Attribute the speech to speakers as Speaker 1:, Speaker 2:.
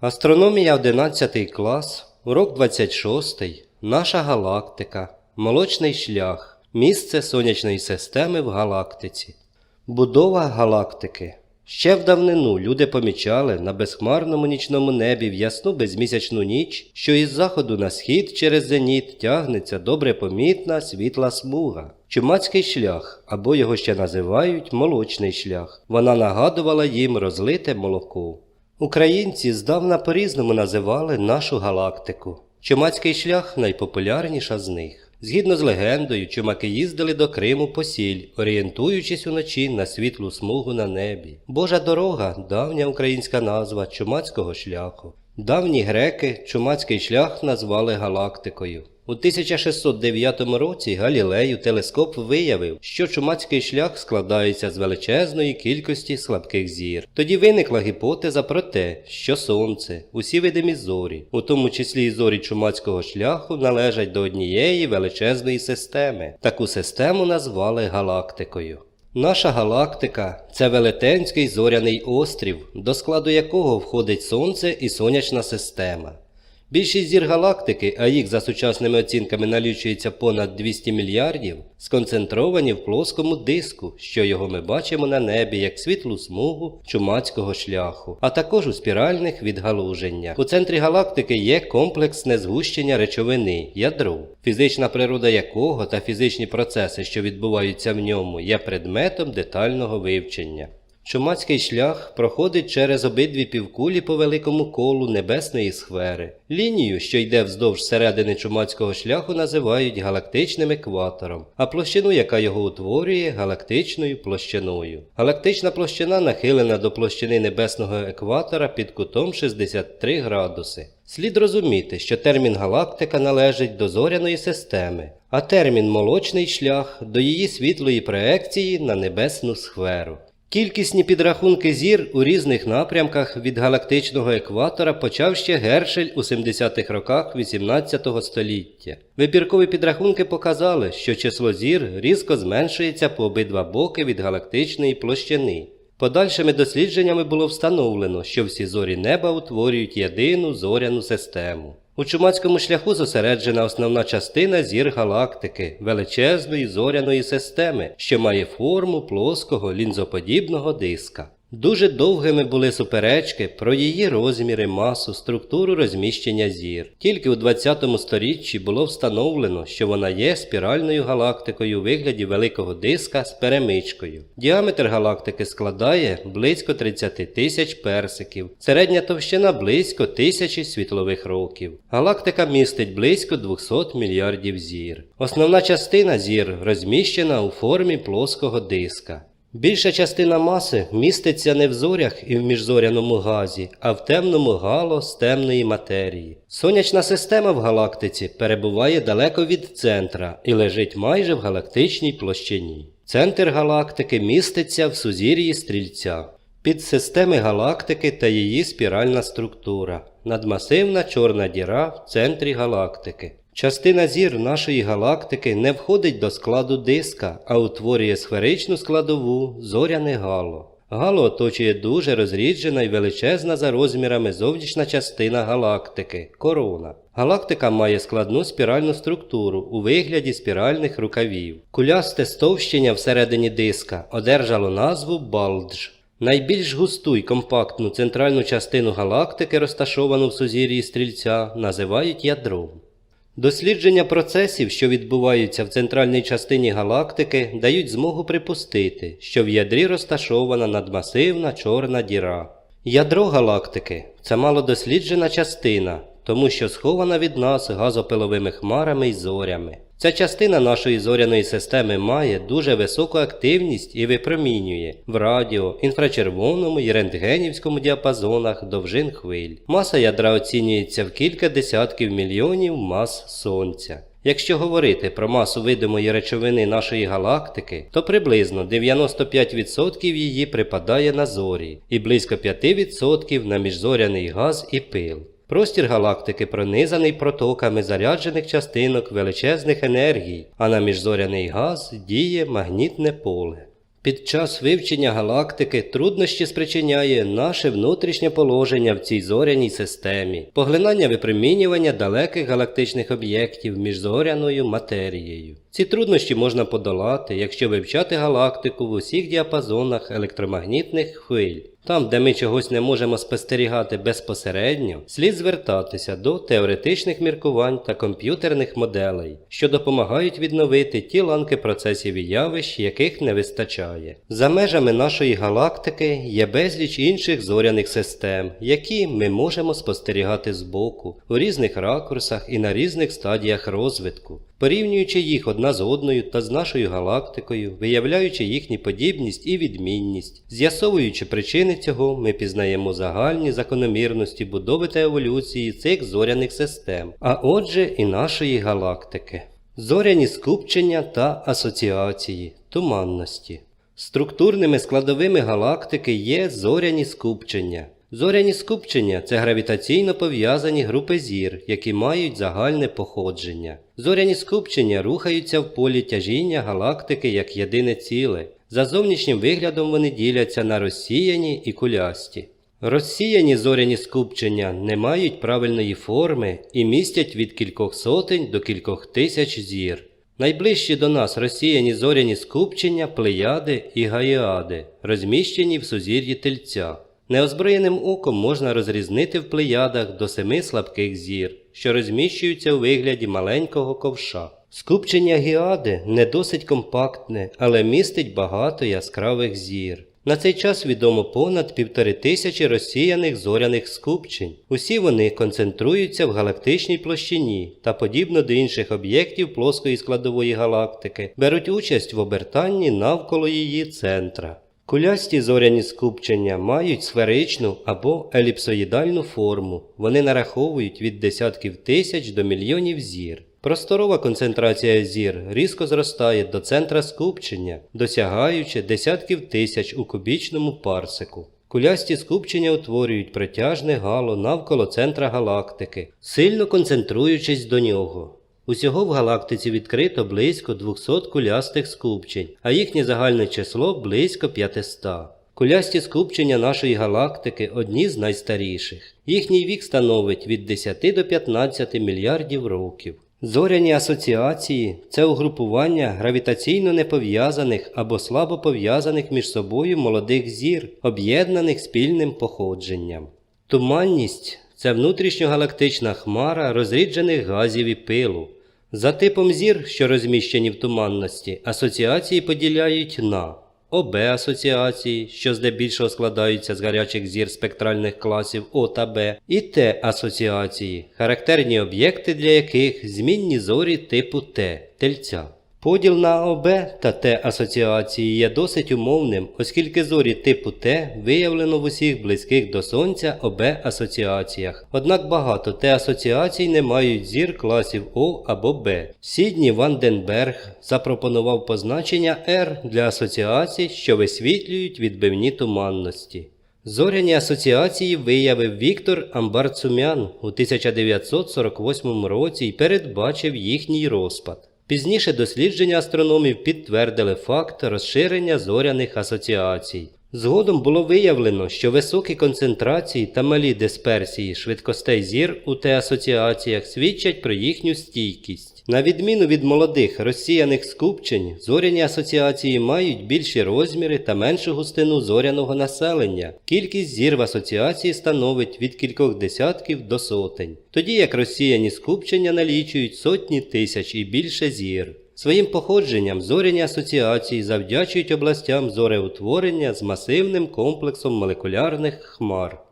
Speaker 1: Астрономія 11 клас, урок 26, наша галактика, молочний шлях, місце сонячної системи в галактиці. Будова галактики. Ще в давнину люди помічали на безхмарному нічному небі в ясну безмісячну ніч, що із заходу на схід через зеніт тягнеться добре помітна світла смуга. Чумацький шлях, або його ще називають молочний шлях. Вона нагадувала їм розлите молоко. Українці здавна по-різному називали нашу галактику. Чумацький шлях найпопулярніша з них. Згідно з легендою, чумаки їздили до Криму по сіль, орієнтуючись уночі на світлу смугу на небі. Божа дорога давня українська назва чумацького шляху. Давні греки чумацький шлях назвали галактикою. У 1609 році Галілею телескоп виявив, що чумацький шлях складається з величезної кількості слабких зір. Тоді виникла гіпотеза про те, що Сонце, усі видимі зорі, у тому числі і зорі чумацького шляху, належать до однієї величезної системи. Таку систему назвали галактикою. Наша галактика це велетенський зоряний острів, до складу якого входить Сонце і сонячна система. Більшість зір галактики, а їх за сучасними оцінками налічується понад 200 мільярдів, сконцентровані в плоскому диску, що його ми бачимо на небі як світлу смугу чумацького шляху, а також у спіральних відгалуженнях. У центрі галактики є комплексне згущення речовини, ядро, фізична природа якого та фізичні процеси, що відбуваються в ньому, є предметом детального вивчення. Чумацький шлях проходить через обидві півкулі по великому колу небесної сфери. Лінію, що йде вздовж середини чумацького шляху, називають галактичним екватором, а площину, яка його утворює, галактичною площиною. Галактична площина нахилена до площини небесного екватора під кутом 63 градуси. Слід розуміти, що термін галактика належить до зоряної системи, а термін молочний шлях до її світлої проекції на небесну сферу. Кількісні підрахунки зір у різних напрямках від галактичного екватора почав ще Гершель у 70-х роках 18 століття. Вибіркові підрахунки показали, що число зір різко зменшується по обидва боки від галактичної площини. Подальшими дослідженнями було встановлено, що всі зорі неба утворюють єдину зоряну систему. У чумацькому шляху зосереджена основна частина зір галактики, величезної зоряної системи, що має форму плоского лінзоподібного диска. Дуже довгими були суперечки про її розміри, масу, структуру розміщення зір. Тільки у 20 сторіччі було встановлено, що вона є спіральною галактикою у вигляді великого диска з перемичкою. Діаметр галактики складає близько 30 тисяч персиків, середня товщина близько тисячі світлових років. Галактика містить близько 200 мільярдів зір. Основна частина зір розміщена у формі плоского диска. Більша частина маси міститься не в зорях і в міжзоряному газі, а в темному гало з темної матерії. Сонячна система в галактиці перебуває далеко від центра і лежить майже в галактичній площині. Центр галактики міститься в сузір'ї стрільця. Підсистеми галактики та її спіральна структура. Надмасивна чорна діра в центрі галактики. Частина зір нашої галактики не входить до складу диска, а утворює сферичну складову зоряне гало. Гало оточує дуже розріджена і величезна за розмірами зовнішня частина галактики корона. Галактика має складну спіральну структуру у вигляді спіральних рукавів. Кулясте стовщення всередині диска одержало назву балдж. Найбільш густу й компактну центральну частину галактики, розташовану в сузір'ї стрільця, називають ядром. Дослідження процесів, що відбуваються в центральній частині галактики, дають змогу припустити, що в ядрі розташована надмасивна чорна діра. Ядро галактики це малодосліджена частина, тому що схована від нас газопиловими хмарами й зорями. Ця частина нашої зоряної системи має дуже високу активність і випромінює в радіо, інфрачервоному і рентгенівському діапазонах довжин хвиль. Маса ядра оцінюється в кілька десятків мільйонів мас Сонця. Якщо говорити про масу видимої речовини нашої галактики, то приблизно 95% її припадає на зорі і близько 5% на міжзоряний газ і пил. Простір галактики пронизаний протоками заряджених частинок величезних енергій, а на міжзоряний газ діє магнітне поле. Під час вивчення галактики труднощі спричиняє наше внутрішнє положення в цій зоряній системі, поглинання випромінювання далеких галактичних об'єктів між зоряною матерією. Ці труднощі можна подолати, якщо вивчати галактику в усіх діапазонах електромагнітних хвиль. Там, де ми чогось не можемо спостерігати безпосередньо, слід звертатися до теоретичних міркувань та комп'ютерних моделей, що допомагають відновити ті ланки процесів і явищ, яких не вистачає. За межами нашої галактики є безліч інших зоряних систем, які ми можемо спостерігати збоку, у різних ракурсах і на різних стадіях розвитку. Порівнюючи їх одна з одною та з нашою галактикою, виявляючи їхню подібність і відмінність, з'ясовуючи причини цього, ми пізнаємо загальні закономірності будови та еволюції цих зоряних систем, а отже і нашої галактики. Зоряні скупчення та асоціації, туманності. Структурними складовими галактики є зоряні скупчення. Зоряні скупчення це гравітаційно пов'язані групи зір, які мають загальне походження. Зоряні скупчення рухаються в полі тяжіння галактики як єдине ціле. За зовнішнім виглядом вони діляться на розсіяні і кулясті. Розсіяні зоряні скупчення не мають правильної форми і містять від кількох сотень до кількох тисяч зір. Найближчі до нас розсіяні зоряні скупчення Плеяди і Гаїади, розміщені в сузір'ї Тельця. Неозброєним оком можна розрізнити в плеядах до семи слабких зір, що розміщуються у вигляді маленького ковша. Скупчення Гіади не досить компактне, але містить багато яскравих зір. На цей час відомо понад півтори тисячі розсіяних зоряних скупчень. Усі вони концентруються в галактичній площині та, подібно до інших об'єктів плоскої складової галактики, беруть участь в обертанні навколо її центра. Кулясті зоряні скупчення мають сферичну або еліпсоїдальну форму. Вони нараховують від десятків тисяч до мільйонів зір. Просторова концентрація зір різко зростає до центра скупчення, досягаючи десятків тисяч у кубічному парсику. Кулясті скупчення утворюють протяжне гало навколо центра галактики, сильно концентруючись до нього. Усього в галактиці відкрито близько 200 кулястих скупчень, а їхнє загальне число близько 500. Кулясті скупчення нашої галактики одні з найстаріших. Їхній вік становить від 10 до 15 мільярдів років. Зоряні асоціації це угрупування гравітаційно непов'язаних або слабо пов'язаних між собою молодих зір, об'єднаних спільним походженням. Туманність це внутрішньогалактична хмара розріджених газів і пилу. За типом зір, що розміщені в туманності, асоціації поділяють на ОБ асоціації, що здебільшого складаються з гарячих зір спектральних класів О та Б, і Т асоціації, характерні об'єкти для яких змінні зорі типу Т тельця. Поділ на ОБ та Т асоціації є досить умовним, оскільки зорі типу Т виявлено в усіх близьких до Сонця ОБ асоціаціях. Однак багато Т асоціацій не мають зір класів О або Б. Сідні Ванденберг запропонував позначення R для асоціацій, що висвітлюють відбивні туманності. Зоряні асоціації виявив Віктор Амбарцумян у 1948 році і передбачив їхній розпад. Пізніше дослідження астрономів підтвердили факт розширення зоряних асоціацій. Згодом було виявлено, що високі концентрації та малі дисперсії швидкостей зір у Т-асоціаціях свідчать про їхню стійкість. На відміну від молодих розсіяних скупчень, зоряні асоціації мають більші розміри та меншу густину зоряного населення. Кількість зір в асоціації становить від кількох десятків до сотень, тоді як розсіяні скупчення налічують сотні тисяч і більше зір. Своїм походженням зоряні асоціації завдячують областям зореутворення з масивним комплексом молекулярних хмар.